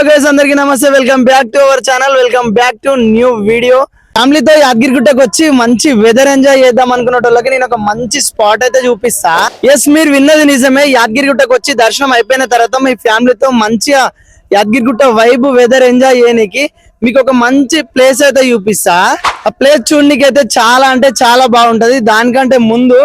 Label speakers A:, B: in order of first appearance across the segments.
A: Hello guys అందరికి నమస్తే. Welcome back to our channel welcome back to new video ఫ్యామిలీతో యాదగిరిగుట్టకు వచ్చి మంచి వెదర్ ఎంజాయ్ చేద్దాం అనుకున్న వాళ్ళకి నేను ఒక మంచి స్పాట్ అయితే చూపిస్తా. ఎస్ మీరు విన్నది నిజమే. యాదగిరిగుట్టకు వచ్చి దర్శనం అయిపోయిన తర్వాత మీ ఫ్యామిలీతో మంచిగా యాదగిరిగుట్ట వైబ్ వెదర్ ఎంజాయ్ చేయడానికి మీకు ఒక మంచి ప్లేస్ అయితే చూపిస్తా. ఆ ప్లేస్ చూడడానికి అయితే చాలా అంటే చాలా బాగుంటది. దానికంటే ముందు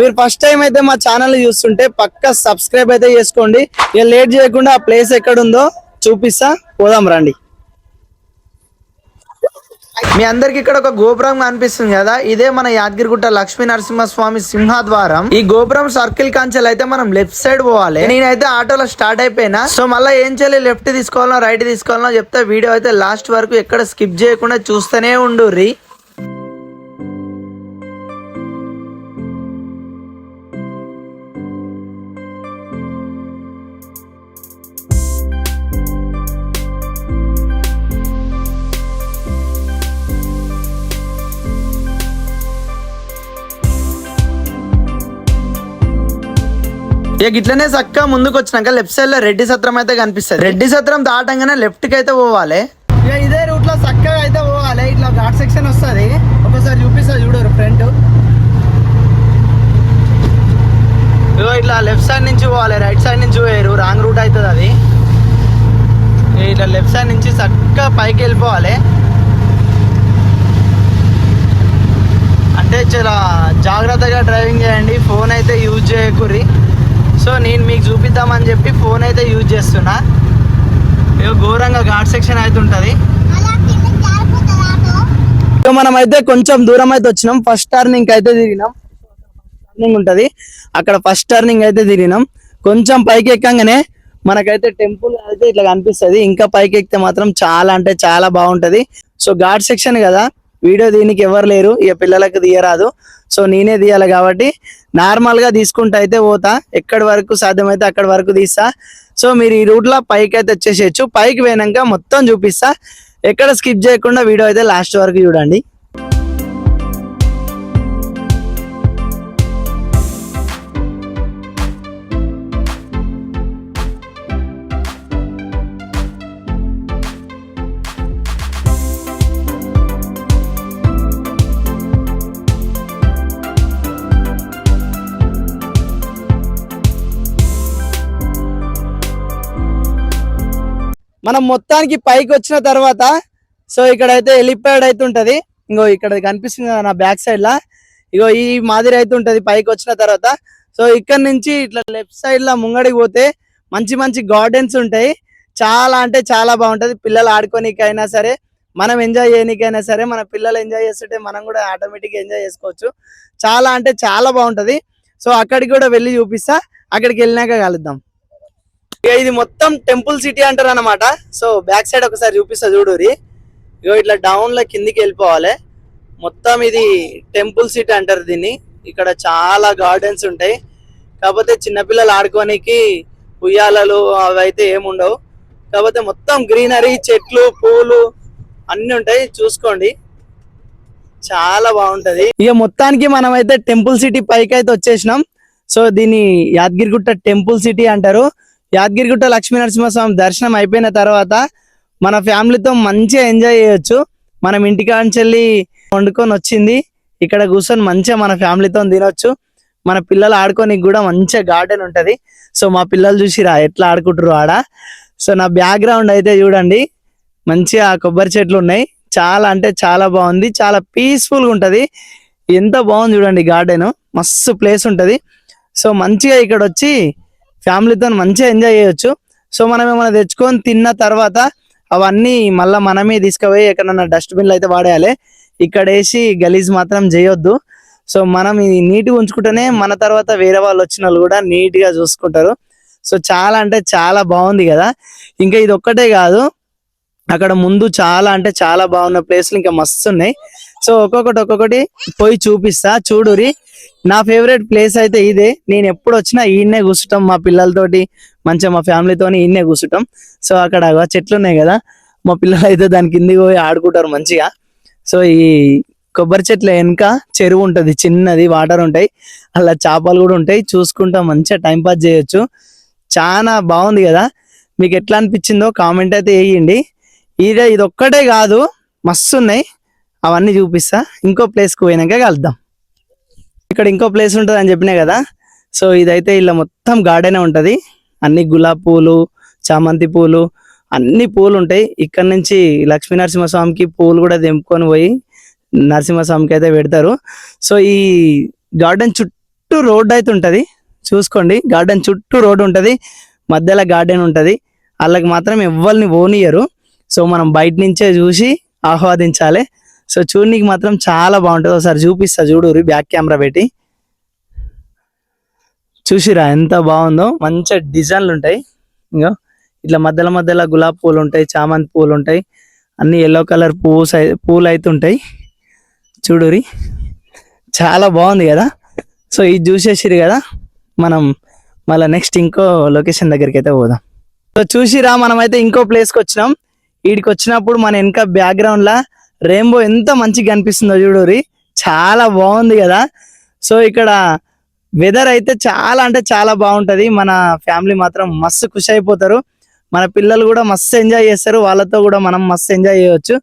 A: మీరు ఫస్ట్ టైం అయితే మా ఛానల్ చూస్తుంటే పక్క సబ్స్క్రైబ్ అయితే చేసుకోండి. ఇక లేట్ చేయకుండా ఆ ప్లేస్ ఎక్కడుందో చూపిస్తా పోదాం రండి. మీ అందరికి ఇక్కడ ఒక గోపురం కనిపిస్తుంది కదా ఇదే మన యాదగిరిగుట్ట లక్ష్మీ నరసింహస్వామి సింహద్వారం. ఈ గోపురం సర్కిల్ కాంచెల్ అయితే మనం లెఫ్ట్ సైడ్ పోవాలి. నేనైతే ఆటోలో స్టార్ట్ అయిపోయినా. సో మళ్ళీ ఏం చేయాలి లెఫ్ట్ తీసుకోవాలనో రైట్ తీసుకోవాలనో చెప్తే వీడియో అయితే లాస్ట్ వరకు ఎక్కడ స్కిప్ చేయకుండా చూస్తూనే ఉండు ఇక ఇట్లనే చక్కగా ముందుకు వచ్చినాక లెఫ్ట్ సైడ్లో రెడ్డి సత్రం అయితే కనిపిస్తుంది. రెడ్డి సత్రం దాటంగానే లెఫ్ట్కి అయితే పోవాలి. ఇక ఇదే రూట్లో చక్కగా అయితే పోవాలి. ఇట్లా ఘాట్ సెక్షన్ వస్తుంది. ఒకసారి చూపిస్తా చూడరు ఫ్రంట్ ఇగో ఇట్లా లెఫ్ట్ సైడ్ నుంచి పోవాలి. రైట్ సైడ్ నుంచి పోయారు. రాంగ్ రూట్ అవుతుంది అది. ఇట్లా లెఫ్ట్ సైడ్ నుంచి చక్కగా పైకి వెళ్ళిపోవాలి. అంటే చాలా జాగ్రత్తగా డ్రైవింగ్ చేయండి. ఫోన్ అయితే యూజ్ చేయకూరి సో నేను మీకు చూపిద్దామని చెప్పి ఫోన్ అయితే యూజ్ చేస్తున్నా. ఇక ఘోరంగా ఘాట్ సెక్షన్ అయితే ఉంటుంది మనం అయితే కొంచెం దూరం అయితే వచ్చినాం. ఫస్ట్ టర్నింగ్ అయితే తిరిగినాం. టర్నింగ్ ఉంటుంది. అక్కడ ఫస్ట్ టర్నింగ్ అయితే తిరిగినాం. కొంచెం పైకి ఎక్కగానే మనకైతే టెంపుల్ అయితే ఇట్లా కనిపిస్తుంది. ఇంకా పైకి ఎక్కితే మాత్రం చాలా అంటే చాలా బాగుంటుంది. సో ఘాట్ సెక్షన్ కదా. వీడియో దీనికి ఎవరు లేరు ఇక పిల్లలకు తీయరాదు. సో నేనే తీయాలి కాబట్టి నార్మల్గా తీసుకుంటూ అయితే పోతా. ఎక్కడి వరకు సాధ్యమైతే అక్కడి వరకు తీస్తా. సో మీరు ఈ రూట్లో పైకి అయితే వచ్చేసేయచ్చు. పైకి పోయినాక మొత్తం చూపిస్తా. ఎక్కడ స్కిప్ చేయకుండా వీడియో అయితే లాస్ట్ వరకు చూడండి. మనం మొత్తానికి పైకి వచ్చిన తర్వాత సో ఇక్కడ అయితే హెలిప్యాడ్ అయితే ఉంటది. ఇంకో ఇక్కడ కనిపిస్తుంది కదా నా బ్యాక్ సైడ్ లా. ఇగో ఈ మాదిరి అయితే ఉంటది పైకి వచ్చిన తర్వాత. సో ఇక్కడ నుంచి ఇట్లా లెఫ్ట్ సైడ్ లా ముంగడికి పోతే మంచి మంచి గార్డెన్స్ ఉంటాయి. చాలా అంటే చాలా బాగుంటది. పిల్లలు ఆడుకోనికైనా సరే మనం ఎంజాయ్ చేయనికైనా సరే మన పిల్లలు ఎంజాయ్ చేస్తుంటే మనం కూడా ఆటోమేటిక్ ఎంజాయ్ చేసుకోవచ్చు. చాలా అంటే చాలా బాగుంటది. సో అక్కడికి కూడా వెళ్ళి చూపిస్తా. అక్కడికి వెళ్ళినాక కలుద్దాం. ఇది మొత్తం టెంపుల్ సిటీ అంటారు అనమాట సో బ్యాక్ సైడ్ ఒకసారి చూపిస్తా చూడురి ఇగో ఇట్లా డౌన్లో కిందికి వెళ్ళిపోవాలి. మొత్తం ఇది టెంపుల్ సిటీ అంటారు దీన్ని. ఇక్కడ చాలా గార్డెన్స్ ఉంటాయి. కాకపోతే చిన్నపిల్లలు ఆడుకోనికి ఉయ్యాలలు అవైతే ఏముండవు కాకపోతే మొత్తం గ్రీనరీ చెట్లు పూలు అన్ని ఉంటాయి. చూసుకోండి. చాలా బాగుంటది. ఇక మొత్తానికి మనం అయితే టెంపుల్ సిటీ పైకి అయితే వచ్చేసినాం. సో దీన్ని యాదగిరిగుట్ట టెంపుల్ సిటీ అంటారు. యాదగిరిగుట్ట లక్ష్మీ నరసింహస్వామి దర్శనం అయిపోయిన తర్వాత మన ఫ్యామిలీతో మంచిగా ఎంజాయ్ చేయొచ్చు. మనం ఇంటికాంచెల్లి వండుకొని వచ్చింది. ఇక్కడ కూర్చొని మంచిగా మన ఫ్యామిలీతో తినొచ్చు. మన పిల్లలు ఆడుకోనికి కూడా మంచిగా గార్డెన్ ఉంటుంది. సో మా పిల్లలు చూసిరా ఎట్లా ఆడుకుంటారు ఆడ. సో నా బ్యాక్గ్రౌండ్ అయితే చూడండి. మంచిగా కొబ్బరి చెట్లు ఉన్నాయి. చాలా అంటే చాలా బాగుంది. చాలా పీస్ఫుల్గా ఉంటుంది. ఎంత బాగుంది చూడండి గార్డెన్. మస్తు ప్లేస్ ఉంటుంది. సో మంచిగా ఇక్కడ వచ్చి ఫ్యామిలీతో మంచిగా ఎంజాయ్ చేయొచ్చు. సో మనం ఏమైనా తెచ్చుకొని తిన్న తర్వాత అవన్నీ మళ్ళీ మనమే తీసుకుపోయి ఎక్కడన్నా డస్ట్బిన్లు అయితే వాడేయాలి. ఇక్కడ వేసి గలీజ్ మాత్రం చేయొద్దు. సో మనం ఇది నీట్గా ఉంచుకుంటేనే మన తర్వాత వేరే వాళ్ళు వచ్చిన వాళ్ళు కూడా నీట్గా చూసుకుంటారు. సో చాలా అంటే చాలా బాగుంది కదా. ఇంకా ఇది ఒక్కటే కాదు. అక్కడ ముందు చాలా అంటే చాలా బాగున్న ప్లేస్లు ఇంకా మస్తు ఉన్నాయి. సో ఒక్కొక్కటి ఒక్కొక్కటి పోయి చూపిస్తా చూడురి. నా ఫేవరెట్ ప్లేస్ అయితే ఇదే. నేను ఎప్పుడు వచ్చినా ఈయన్నే కూర్చుంటాం మా పిల్లలతోటి మంచిగా మా ఫ్యామిలీతో ఈయన్నే కూర్చుంటాం. సో అక్కడ చెట్లు ఉన్నాయి కదా మా పిల్లలు అయితే దాని కిందికి పోయి ఆడుకుంటారు మంచిగా. సో ఈ కొబ్బరి చెట్ల వెనుక చెరువు ఉంటుంది చిన్నది వాటర్ ఉంటాయి. అలా చేపలు కూడా ఉంటాయి. చూసుకుంటా మంచిగా టైం పాస్ చేయొచ్చు. చాలా బాగుంది కదా. మీకు ఎట్లా అనిపించిందో కామెంట్ అయితే వేయండి. ఇదే ఇది ఒక్కటే కాదు మస్తు ఉన్నాయి. అవన్నీ చూపిస్తా. ఇంకో ప్లేస్కి పోయినాక కలుద్దాం. ఇక్కడ ఇంకో ప్లేస్ ఉంటుంది అని చెప్పినా కదా సో ఇదైతే ఇలా మొత్తం గార్డెనే ఉంటుంది. అన్ని గులాబ్ పూలు చామంతి పూలు అన్ని పూలు ఉంటాయి. ఇక్కడ నుంచి లక్ష్మీ నరసింహస్వామికి పూలు కూడా తెంపుకొని పోయి నరసింహస్వామికి అయితే పెడతారు. సో ఈ గార్డెన్ చుట్టూ రోడ్ అయితే ఉంటుంది. చూసుకోండి గార్డెన్ చుట్టూ రోడ్ ఉంటుంది. మధ్యలో గార్డెన్ ఉంటుంది. వాళ్ళకి మాత్రం ఎవరిని ఓనియరు సో మనం బయట నుంచే చూసి ఆహ్వాదించాలి. సో చూడనికి మాత్రం చాలా బాగుంటుంది. ఒకసారి చూపిస్తా చూడు బ్యాక్ కెమెరా పెట్టి. చూసిరా ఎంత బాగుందో? మంచి డిజైన్లు ఉంటాయి. ఇంకా ఇట్లా మధ్యలో మధ్యలో గులాబీ పూలు ఉంటాయి చామంతి పూలు ఉంటాయి. అన్ని ఎల్లో కలర్ పూస్ పూలు అయితే ఉంటాయి చూడురి చాలా బాగుంది కదా? సో ఇది చూసేసిరు కదా? మనం మళ్ళీ నెక్స్ట్ ఇంకో లొకేషన్ దగ్గరికి అయితే పోదాం. సో చూసిరా మనం అయితే ఇంకో ప్లేస్కి వచ్చినాం. వీడికి వచ్చినప్పుడు మన వెనక బ్యాక్గ్రౌండ్లో రెయిన్బో ఎంత మంచిగా కనిపిస్తుందో చూడురి చాలా బాగుంది కదా. సో ఇక్కడ వెదర్ అయితే చాలా అంటే చాలా బాగుంటుంది. మన ఫ్యామిలీ మాత్రం మస్తు ఖుషి అయిపోతారు. మన పిల్లలు కూడా మస్తు ఎంజాయ్ చేస్తారు. వాళ్ళతో కూడా మనం మస్తు ఎంజాయ్ చేయవచ్చు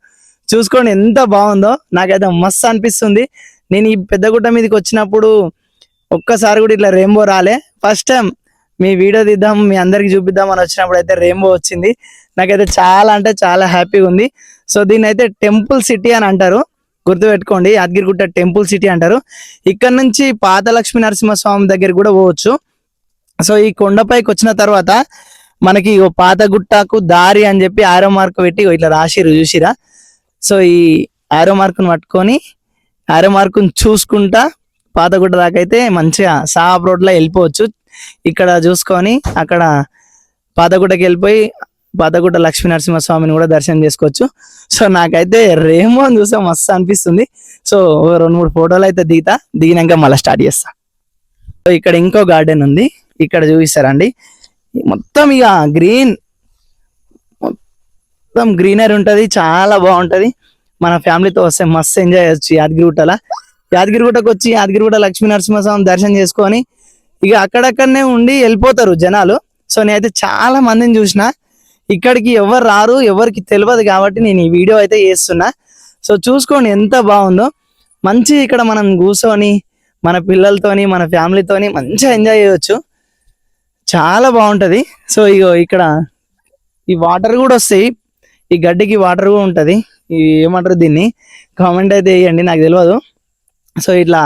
A: చూసుకోండి ఎంత బాగుందో. నాకైతే మస్తు అనిపిస్తుంది. నేను ఈ పెద్దగుట్ట మీదకి వచ్చినప్పుడు ఒక్కసారి కూడా ఇట్లా రెయిన్బో రాలే. ఫస్ట్ టైం మీ వీడియో తీద్దాం మీ అందరికి చూపిద్దాం అని వచ్చినప్పుడు అయితే రెయిన్బో వచ్చింది. నాకైతే చాలా అంటే చాలా హ్యాపీగా ఉంది. సో దీన్ని అయితే టెంపుల్ సిటీ అని అంటారు. గుర్తుపెట్టుకోండి యాదగిరిగుట్ట టెంపుల్ సిటీ అంటారు. ఇక్కడ నుంచి పాత లక్ష్మీ నరసింహస్వామి దగ్గర కూడా పోవచ్చు. సో ఈ కొండపైకి వచ్చిన తర్వాత మనకి ఓ పాత గుట్టకు దారి అని చెప్పి ఆరో మార్క్ పెట్టి ఇట్లా రాసిరు చూసిరా సో ఈ ఆరో మార్కును పట్టుకొని ఆరో మార్కును చూసుకుంటా పాతగుట్ట దాకా అయితే మంచిగా సాప్ రోడ్లో వెళ్ళిపోవచ్చు. ఇక్కడ చూసుకొని అక్కడ పాతగుట్టకి వెళ్ళిపోయి పాతగుట్ట లక్ష్మీ నరసింహస్వామిని కూడా దర్శనం చేసుకోవచ్చు. సో నాకైతే రేమో అని చూస్తే మస్తు అనిపిస్తుంది. సో రెండు మూడు ఫోటోలు అయితే దిగుతా. దిగినాక మళ్ళీ స్టార్ట్ చేస్తా. సో ఇక్కడ ఇంకో గార్డెన్ ఉంది. ఇక్కడ చూపిస్తారండి. మొత్తం ఇక గ్రీన్. మొత్తం గ్రీనరీ ఉంటది. చాలా బాగుంటది. మన ఫ్యామిలీతో వస్తే మస్తు ఎంజాయ్ చేయొచ్చు యాదగిరిగుట్టల యాదగిరిగుట్టకు వచ్చి యాదగిరిగుట్ట లక్ష్మీ నరసింహస్వామి దర్శనం చేసుకొని ఇక అక్కడక్కడనే ఉండి వెళ్ళిపోతారు జనాలు. సో నేనైతే చాలా మందిని చూసిన. ఇక్కడికి ఎవరు రారు ఎవరికి తెలియదు కాబట్టి నేను ఈ వీడియో అయితే చేస్తున్నా. సో చూసుకోండి ఎంత బాగుందో. మంచి ఇక్కడ మనం కూర్చొని మన పిల్లలతోని మన ఫ్యామిలీతోని మంచిగా ఎంజాయ్ చేయవచ్చు చాలా బాగుంటుంది. సో ఇగో ఇక్కడ ఈ వాటర్ కూడా వస్తాయి. ఈ గడ్డికి వాటర్ కూడా ఉంటుంది. ఏమంటారు దీన్ని? కామెంట్ అయితే వేయండి నాకు తెలియదు సో ఇట్లా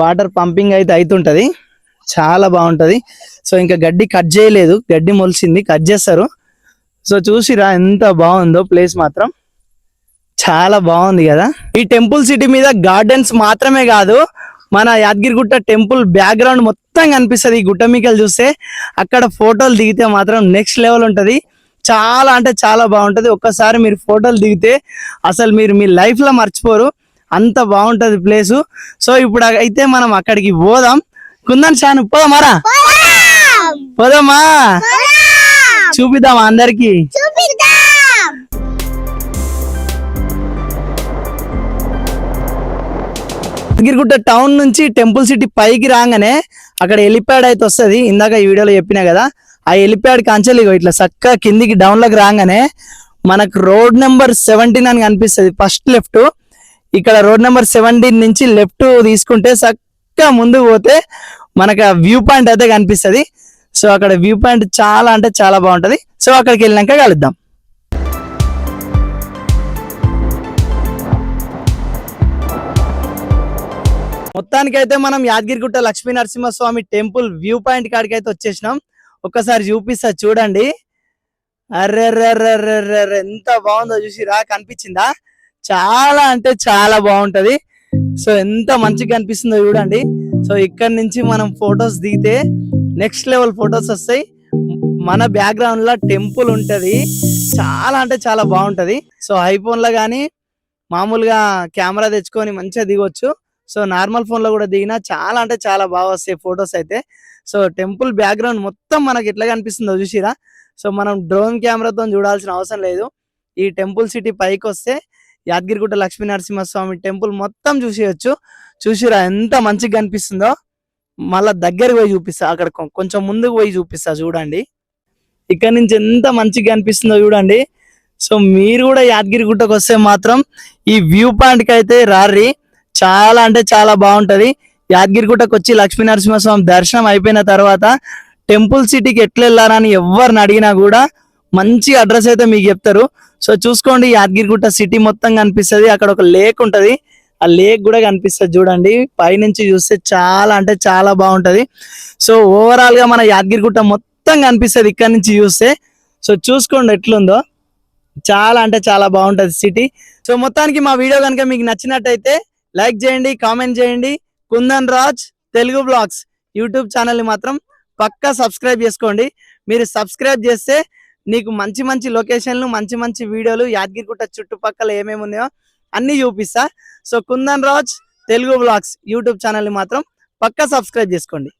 A: వాటర్ పంపింగ్ అయితే అవుతుంటుంది చాలా బాగుంటుంది. సో ఇంకా గడ్డి కట్ చేయలేదు. గడ్డి మొలిసింది. కట్ చేస్తారు. సో చూసిరా ఎంత బాగుందో ప్లేస్ మాత్రం. చాలా బాగుంది కదా. ఈ టెంపుల్ సిటీ మీద గార్డెన్స్ మాత్రమే కాదు మన యాదగిరిగుట్ట టెంపుల్ బ్యాక్గ్రౌండ్ మొత్తం కనిపిస్తుంది. ఈ గుట్ట మీకలు చూస్తే అక్కడ ఫోటోలు దిగితే మాత్రం నెక్స్ట్ లెవెల్ ఉంటది. చాలా అంటే చాలా బాగుంటది. ఒక్కసారి మీరు ఫోటోలు దిగితే అసలు మీరు మీ లైఫ్లో మర్చిపోరు. అంత బాగుంటది ప్లేస్. సో ఇప్పుడు అయితే మనం అక్కడికి పోదాం. కుందన్ షాను పోదామారా పోదామా? చూపిద్దామా అందరికి. యాదగిరిగుట్ట టౌన్ నుంచి టెంపుల్ సిటీ పైకి రాగానే అక్కడ హెలిప్యాడ్ అయితే వస్తది. ఇందాక ఈ వీడియోలో చెప్పినా కదా ఆ హెలిప్యాడ్ కాంచెలు ఇట్లా చక్కగా కిందికి డౌన్లోకి రాగానే మనకు రోడ్ నెంబర్ సెవెంటీన్ అని కనిపిస్తుంది. First left. ఇక్కడ రోడ్ నెంబర్ సెవెంటీన్ నుంచి లెఫ్ట్ తీసుకుంటే చక్కగా ముందుకు పోతే మనకు వ్యూ పాయింట్ అయితే కనిపిస్తది. సో అక్కడ వ్యూ పాయింట్ చాలా అంటే చాలా బాగుంటది. సో అక్కడికి వెళ్ళినాక కలుద్దాం. మొత్తానికి అయితే మనం Yadagirigutta Lakshmi Narasimhaswamy temple view point కాడికి అయితే వచ్చేసినాం. ఒక్కసారి చూపిస్తా చూడండి. అర్రెర్రెర్రెర్రెర్రె ఎంత బాగుందో చూసిరా కనిపించిందా? చాలా అంటే చాలా బాగుంటది. సో ఎంత మంచిగా కనిపిస్తుందో చూడండి. సో ఇక్కడ నుంచి మనం ఫొటోస్ దిగితే నెక్స్ట్ లెవెల్ ఫొటోస్ వస్తాయి. మన బ్యాక్గ్రౌండ్లో టెంపుల్ ఉంటది. చాలా అంటే చాలా బాగుంటది. సో ఐఫోన్లో కానీ మామూలుగా కెమెరా తెచ్చుకొని మంచిగా దిగొచ్చు. సో నార్మల్ ఫోన్లో కూడా దిగినా చాలా అంటే చాలా బాగా వస్తాయి ఫొటోస్ అయితే. సో టెంపుల్ బ్యాక్గ్రౌండ్ మొత్తం మనకి ఎట్లా కనిపిస్తుందో చూసిరా? సో మనం డ్రోన్ కెమెరాతో చూడాల్సిన అవసరం లేదు. ఈ టెంపుల్ సిటీ పైకి వస్తే యాదగిరిగుట్ట లక్ష్మీ నరసింహస్వామి టెంపుల్ మొత్తం చూసేయచ్చు. చూసిరా ఎంత మంచిగా కనిపిస్తుందో? మళ్ళా దగ్గరికి పోయి చూపిస్తా. అక్కడ కొంచెం ముందుకు పోయి చూపిస్తా చూడండి. ఇక్కడ నుంచి ఎంత మంచిగా అనిపిస్తుందో చూడండి. సో మీరు కూడా యాదగిరి గుట్టకు వస్తే మాత్రం ఈ వ్యూ పాయింట్కి అయితే రారి చాలా అంటే చాలా బాగుంటుంది. యాదగిరి గుట్టకు వచ్చి లక్ష్మీ నరసింహస్వామి దర్శనం అయిపోయిన తర్వాత టెంపుల్ సిటీకి ఎట్లా వెళ్ళారని ఎవరిని అడిగినా కూడా మంచి అడ్రస్ అయితే మీకు చెప్తారు. సో చూసుకోండి యాదగిరిగుట్ట సిటీ మొత్తం కనిపిస్తుంది. అక్కడ ఒక లేక్ ఉంటుంది. ఆ లేక్ కూడా కనిపిస్తుంది చూడండి. పైనుంచి చూస్తే చాలా అంటే చాలా బాగుంటది. సో ఓవరాల్గా మన యాదగిరిగుట్ట మొత్తం కనిపిస్తుంది ఇక్కడ నుంచి చూస్తే. సో చూసుకోండి ఎట్లుందో. చాలా అంటే చాలా బాగుంటది సిటీ సో మొత్తానికి మా వీడియో కనుక మీకు నచ్చినట్టయితే లైక్ చేయండి కామెంట్ చేయండి. కుందన్ రాజ్ తెలుగు బ్లాగ్స్ యూట్యూబ్ ఛానల్ని మాత్రం పక్కా సబ్స్క్రైబ్ చేసుకోండి. మీరు సబ్స్క్రైబ్ చేస్తే నీకు మంచి మంచి లొకేషన్లు మంచి మంచి వీడియోలు యాదగిరిగుట్ట చుట్టుపక్కల ఏమేమి ఉన్నాయో అన్నీ చూపిస్తా. So Kundan Raj Telugu blogs YouTube ఛానల్ని మాత్రం పక్కా సబ్స్క్రైబ్ చేసుకోండి.